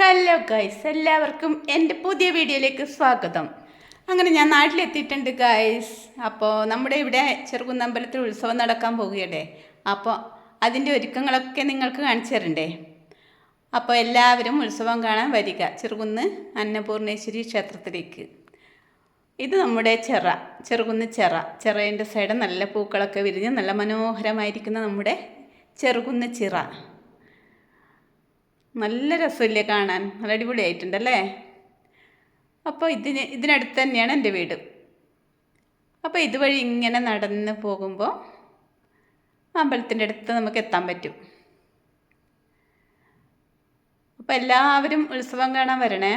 Hello guys എല്ലാവർക്കും എന്റെ പുതിയ വീഡിയോയിലേക്ക് സ്വാഗതം. അങ്ങനെ ഞാൻ നാട്ടിലെത്തിയിട്ടുണ്ട് ഗൈസ് അപ്പോൾ നമ്മുടെ ഇവിടെ ചെറുകുന്നമ്പലത്തിൽ ഉത്സവം നടക്കാൻ പോവുകയല്ലേ? അപ്പോൾ അതിന്റെ ഒരുക്കങ്ങളൊക്കെ നിങ്ങൾക്ക് കാണിച്ചു തരണ്ടേ? അപ്പോൾ എല്ലാവരും ഉത്സവം കാണാൻ വരിക ചെറുകുന്ന് അന്നപൂർണേശ്വരി ക്ഷേത്രത്തിലേക്ക്. ഇത് നമ്മുടെ ചെറ ചെറുകുന്ന് ചെറ. ചെറേന്റെ സൈഡ് നല്ല പൂക്കളൊക്കെ വിരിഞ്ഞ് നല്ല മനോഹരമായിരിക്കുന്ന നമ്മുടെ ചെറുകുന്ന് ചിറ. നല്ല രസമില്ലേ കാണാൻ? നല്ല അടിപൊളിയായിട്ടുണ്ടല്ലേ? അപ്പോൾ ഇതിന് ഇതിനടുത്ത് തന്നെയാണ് എന്റെ വീട്. അപ്പോൾ ഇതുവഴി ഇങ്ങനെ നടന്ന് പോകുമ്പോൾ അമ്പലത്തിന്റെ അടുത്ത് നമുക്ക് എത്താൻ പറ്റും. അപ്പോൾ എല്ലാവരും ഉത്സവം കാണാൻ വരണേ?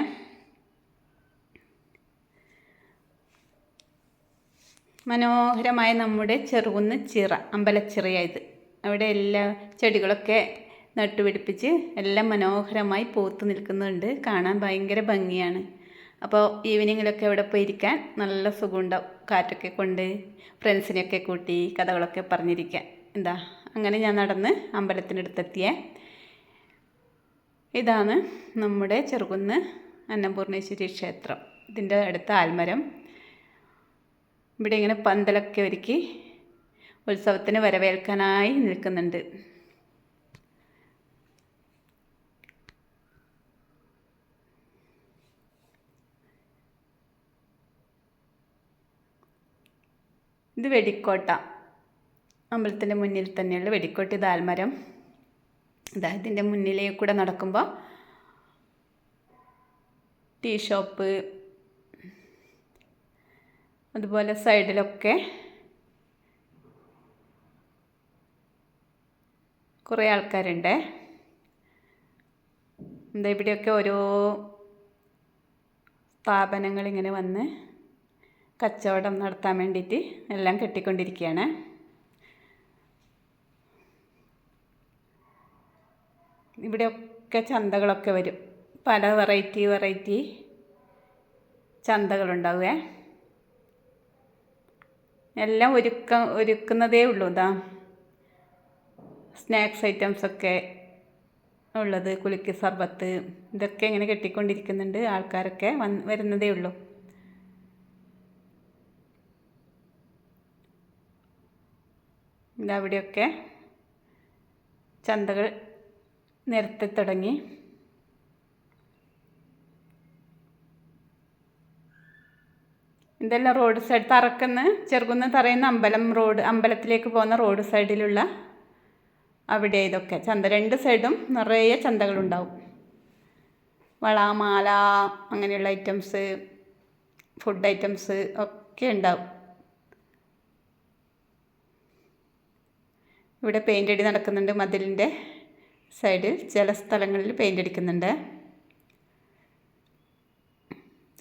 മനോഹരമായ നമ്മുടെ ചെറുകുന്ന് ചിറ അമ്പലച്ചിറയായത് അവിടെ എല്ലാ ചെടികളൊക്കെ നട്ടുപിടിപ്പിച്ച് എല്ലാം മനോഹരമായി പൂത്ത് നിൽക്കുന്നുണ്ട്. കാണാൻ ഭയങ്കര ഭംഗിയാണ്. അപ്പോൾ ഈവനിങ്ങിലൊക്കെ ഇവിടെ പോയി ഇരിക്കാൻ നല്ല സുഖമുണ്ടാവും. കാറ്റൊക്കെ കൊണ്ട് ഫ്രണ്ട്സിനെയൊക്കെ കൂട്ടി കഥകളൊക്കെ പറഞ്ഞിരിക്കാൻ. എന്താ? അങ്ങനെ ഞാൻ നടന്ന് അമ്പലത്തിനടുത്തെത്തിയേ. ഇതാണ് നമ്മുടെ ചെറുകുന്ന് അന്നപൂർണേശ്വരി ക്ഷേത്രം. ഇതിന്റെ അടുത്ത ആൽമരം. ഇവിടെ ഇങ്ങനെ പന്തലൊക്കെ ഒരുക്കി ഉത്സവത്തിന് വരവേൽക്കാനായി നിൽക്കുന്നുണ്ട്. ഇത് വെടിക്കോട്ട. അമ്പലത്തിന്റെ മുന്നിൽ തന്നെയുള്ള വെടിക്കോട്ട ഇതാ ഇതിന്റെ മുന്നിലേ കൂടെ നടക്കുമ്പോൾ ടീ ഷോപ്പ് അതുപോലെ സൈഡിലൊക്കെ കുറേ ആൾക്കാരുണ്ട്. എന്താ ഇവിടെയൊക്കെ ഓരോ സ്ഥാപനങ്ങൾ ഇങ്ങനെ വന്ന് കച്ചവടം നടത്താൻ വേണ്ടിയിട്ട് എല്ലാം കെട്ടിക്കൊണ്ടിരിക്കുകയാണ്. ഇവിടെയൊക്കെ ചന്തകളൊക്കെ വരും. പല വെറൈറ്റി വെറൈറ്റി ചന്തകളുണ്ടാവുക എല്ലാം ഒരുക്ക ഒരുക്കുന്നതേ ഉള്ളൂ ഇതാ സ്നാക്സ് ഐറ്റംസൊക്കെ ഉള്ളത് കുലുക്കി സർബത്ത് ഇതൊക്കെ ഇങ്ങനെ കെട്ടിക്കൊണ്ടിരിക്കുന്നുണ്ട്. ആൾക്കാരൊക്കെ വന്ന് വരുന്നതേ ഉള്ളൂ. ഇതവിടെയൊക്കെ ചന്തകൾ നിരത്തി തുടങ്ങി. ഇതെല്ലാം റോഡ് സൈഡ് തറക്കുന്ന ചെറുകുന്ന് തറയുന്ന അമ്പലം റോഡ് അമ്പലത്തിലേക്ക് പോകുന്ന റോഡ് സൈഡിലുള്ള അവിടെ ഇതൊക്കെ. ചന്ത രണ്ട് സൈഡും നിറയെ ചന്തകളുണ്ടാവും. വള മാല അങ്ങനെയുള്ള ഐറ്റംസ് ഫുഡ് ഐറ്റംസ് ഒക്കെ ഉണ്ടാവും. ഇവിടെ പെയിന്റ് അടി നടക്കുന്നുണ്ട് മതിലിന്റെ സൈഡിൽ ചില സ്ഥലങ്ങളിൽ പെയിന്റ് അടിക്കുന്നുണ്ട്.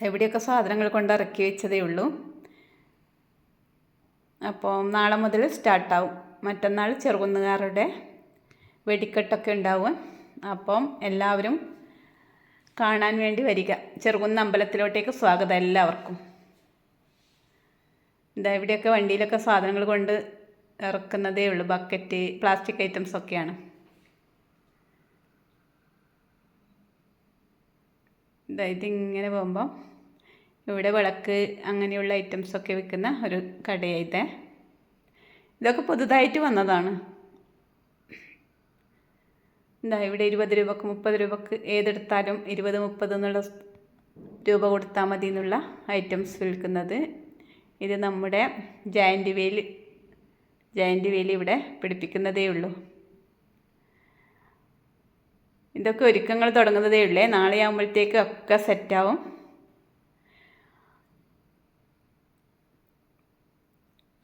എവിടെയൊക്കെ സാധനങ്ങൾ കൊണ്ട് ഇറക്കി വെച്ചതേ ഉള്ളൂ. അപ്പോൾ നാളെ മുതൽ സ്റ്റാർട്ടാവും മറ്റന്നാൾ ചെറുകുന്നുകാരുടെ വെടിക്കെട്ടൊക്കെ ഉണ്ടാവും. അപ്പം എല്ലാവരും കാണാൻ വേണ്ടി വരിക. ചെറുകുന്ന അമ്പലത്തിലോട്ടേക്ക് സ്വാഗതം എല്ലാവർക്കും. ഇതാ ഇവിടെയൊക്കെ വണ്ടിയിലൊക്കെ സാധനങ്ങൾ കൊണ്ട് ഇറക്കുന്നതേ ഉള്ളൂ. ബക്കറ്റ് പ്ലാസ്റ്റിക് ഐറ്റംസ് ഒക്കെയാണ്. ഇതാ ഇതിങ്ങനെ പോകുമ്പം ഇവിടെ വിളക്ക് അങ്ങനെയുള്ള ഐറ്റംസൊക്കെ വിൽക്കുന്ന ഒരു കടയായിട്ട് ഇതൊക്കെ പുതുതായിട്ട് വന്നതാണ്. എന്താ ഇവിടെ ഇരുപത് രൂപക്ക് മുപ്പത് രൂപക്ക് ഏതെടുത്താലും ഇരുപത് മുപ്പത് എന്നുള്ള രൂപ കൊടുത്താൽ മതി എന്നുള്ള ഐറ്റംസ് വിൽക്കുന്നത്. ഇത് നമ്മുടെ ജയന്റ് വേൽ ജയന്റ് വേലി ഇവിടെ പിടിപ്പിക്കുന്നതേ ഉള്ളൂ. ഇതൊക്കെ ഒരുക്കങ്ങൾ തുടങ്ങുന്നതേ ഉള്ളേ. നാളെ ആകുമ്പോഴത്തേക്ക് ഒക്കെ സെറ്റാവും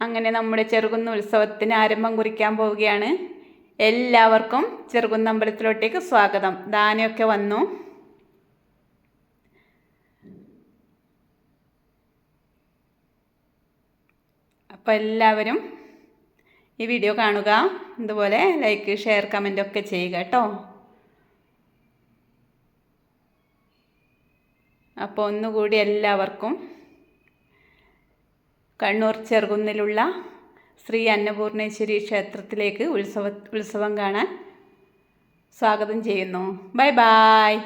അങ്ങനെ നമ്മുടെ ചെറുകുന്ന ഉത്സവത്തിന് ആരംഭം കുറിക്കാൻ പോവുകയാണ്. എല്ലാവർക്കും ചെറുകുന്ന അമ്പലത്തിലോട്ടേക്ക് സ്വാഗതം. ദാനയൊക്കെ വന്നു. അപ്പോൾ എല്ലാവരും ഈ വീഡിയോ കാണുക. ഇതുപോലെ ലൈക്ക് ഷെയർ കമന്റ് ഒക്കെ ചെയ്യുക കേട്ടോ. അപ്പോൾ ഒന്നുകൂടി എല്ലാവർക്കും കണ്ണൂർ ചെറുകുന്നിലുള്ള ശ്രീ അന്നപൂർണേശ്വരി ക്ഷേത്രത്തിലേക്ക് ഉത്സവ ഉത്സവം കാണാൻ സ്വാഗതം ചെയ്യുന്നു. Bye bye